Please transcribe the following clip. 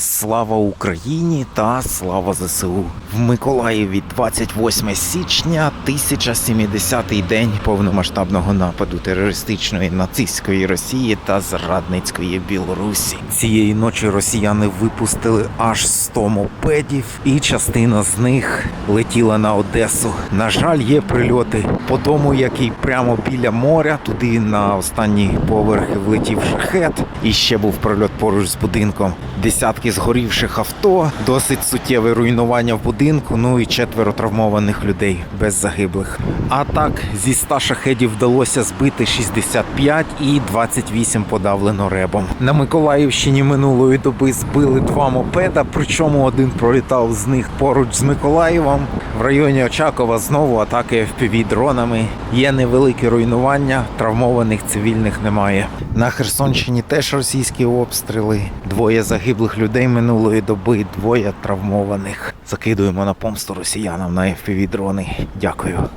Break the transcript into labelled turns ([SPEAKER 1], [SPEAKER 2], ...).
[SPEAKER 1] Слава Україні та слава ЗСУ в Миколаєві 28 січня 1070-й день повномасштабного нападу терористичної нацистської Росії та зрадницької Білорусі. Цієї ночі росіяни випустили аж 100 мопедів, і частина з них летіла на Одесу. На жаль, є прильоти по дому, який прямо біля моря. Туди на останні поверхи влетів шахет. І ще був прильот поруч з будинком. Десятки згорівших авто, досить суттєве руйнування в будинку. Ну і четверо травмованих людей без загиблих. А так зі 100 шахедів вдалося збити 65 і 28 подавлено ребом. На Миколаївщині минулої доби збили два мопеда, причому один пролітав з них поруч з Миколаєвом. В районі Очакова знову атаки FPV дронами. Є невеликі руйнування, травмованих цивільних немає. На Херсонщині теж російські обстріли. Двоє загиблих людей минулої доби, двоє травмованих. Закидуємо на помсту росіянам на FPV дрони. Дякую.